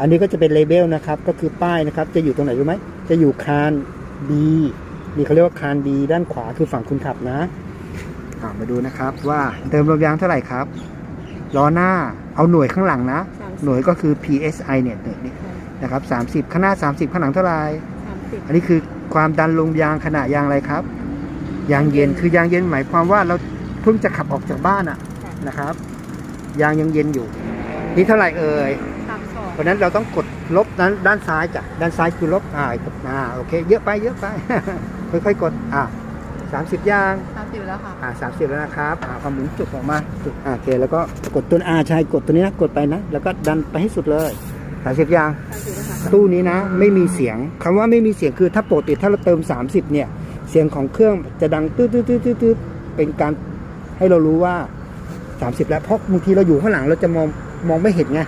อันนี้ก็จะเป็นเลเบลนะครับ ก็คือป้ายนะครับ จะอยู่ตรงไหนรู้ไหม จะอยู่คาน B นี่เขาเรียกว่าคาน B ด้านขวาคือฝั่งคนขับนะอ่ามาดูนะครับว่าเติมลมยางเท่าไหร่ครับ ล้อหน้าเอาหน่วยข้างหลังนะสามหน่วยก็คือ PSI เนี่ยเนี่ยเนี่ยนะครับ30 ข้างหน้า 30 ข้างหลังเท่าไหร่สามสิบอันนี้คือความดันลมยางขณะยางอะไรครับ ยางเย็นคือยางเย็นหมายความว่าเราเพิ่งจะขับออกจากบ้านอะนะครับ ยางยังเย็นอยู่ นี่เท่าไหร่เอ่ยสามสอง เพราะฉะนั้นเราต้องกดลบด้านด้านซ้ายจ้ะด้านซ้ายคือลบอ่ากดอ่าโอเค เยอะไปเยอะไป ค่อยๆกดอ่าสามสิบยางสามสิบแล้วค่ะอ่าสามสิบแล้วนะครับอ่าความหมุนจุดออกมาจุดอ่าโอเค แล้วก็กดตัวอ่าใช่กดตัวนี้นะกดไปนะ แล้วก็ดันไปให้สุดเลยสามสิบยางสามสิบแล้วค่ะตู้นี้นะ ไม่มีเสียงคำว่าไม่มีเสียงคือถ้าปกติถ้าเราเติม 30 เนี่ย เสียงของเครื่องจะดังตืดตืดตืดตืดตืดเป็นการให้เรารู้ว่า 30 แล้วเพราะบางทีเราอยู่ข้างหลังเราจะมองมองไม่เห็นไง